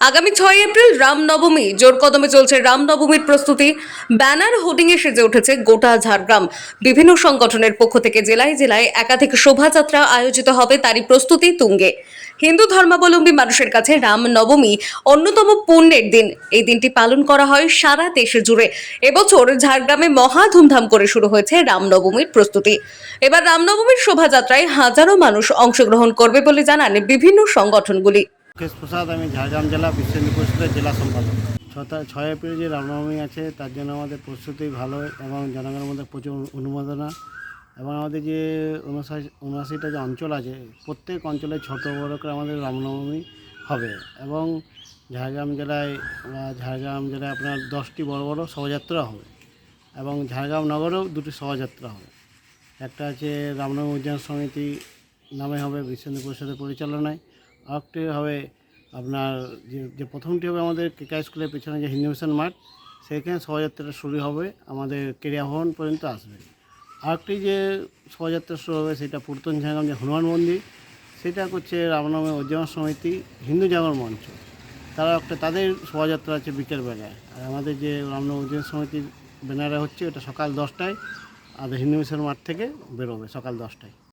আগামী ছয় এপ্রিল রামনবমী। জোর কদমে চলছে রামনবমীর প্রস্তুতি। ব্যানার হোর্ডিংয়ে সেজে উঠেছে গোটা ঝাড়গ্রাম। বিভিন্ন সংগঠনের পক্ষ থেকে জেলায় জেলায় একাধিক শোভাযাত্রা আয়োজিত হবে তারই প্রস্তুতি তুঙ্গে। হিন্দু ধর্মাবলম্বী মানুষের কাছে রামনবমী অন্যতম পুণ্যের দিন। এই দিনটি পালন করা হয় সারা দেশে জুড়ে। এবছর ঝাড়গ্রামে মহা ধুমধাম করে শুরু হয়েছে রামনবমীর প্রস্তুতি। এবার রামনবমীর শোভাযাত্রায় হাজারো মানুষ অংশগ্রহণ করবে বলে জানান বিভিন্ন সংগঠনগুলি। মুকেশ প্রসাদ আমি ঝাড়গ্রাম জেলা, বিশ্ব হিন্দু জেলা সম্পাদক। ছয় এপ্রিল যে রামনবমী আছে, তার জন্য আমাদের প্রস্তুতি ভালো এবং জনগণের মধ্যে প্রচুর অনুমোদনা এবং আমাদের যে উনষাট উনআশিটা যে অঞ্চল আছে, প্রত্যেক অঞ্চলে ছোট বড় করে আমাদের রামনবমী হবে এবং ঝাড়গ্রাম জেলায়, বা ঝাড়গ্রাম জেলায় আপনার দশটি বড় বড় শোভাযাত্রা হবে এবং ঝাড়গ্রাম নগরেও দুটি শোভাযাত্রা হবে। একটা আছে রামনবমী উদ্যান সমিতি নামে হবে বিশ্ব পরিষদের পরিচালনায় আরেকটি হবে আপনার যে যে প্রথমটি হবে আমাদের কেকা স্কুলের পেছনে যে হিন্দু মিশন মাঠ, সেখানে শোভাযাত্রাটা শুরু হবে, আমাদের ক্রীড়া ভবন পর্যন্ত আসবে। আরেকটি যে শোভাযাত্রা শুরু হবে সেটা পুরাতন ঝাড়গ্রাম যে হনুমান মন্দির, সেটা করছে রামনবমী উদযাপন সমিতি হিন্দু জাগরণ মঞ্চ। তারা একটা, তাদের শোভাযাত্রা আছে বিকেলবেলায়। আর আমাদের যে রামনবমী উদযাপন সমিতির ব্যানারে হচ্ছে ওটা সকাল দশটায় আর হিন্দু মিশন মাঠ থেকে বেরোবে, সকাল দশটায়।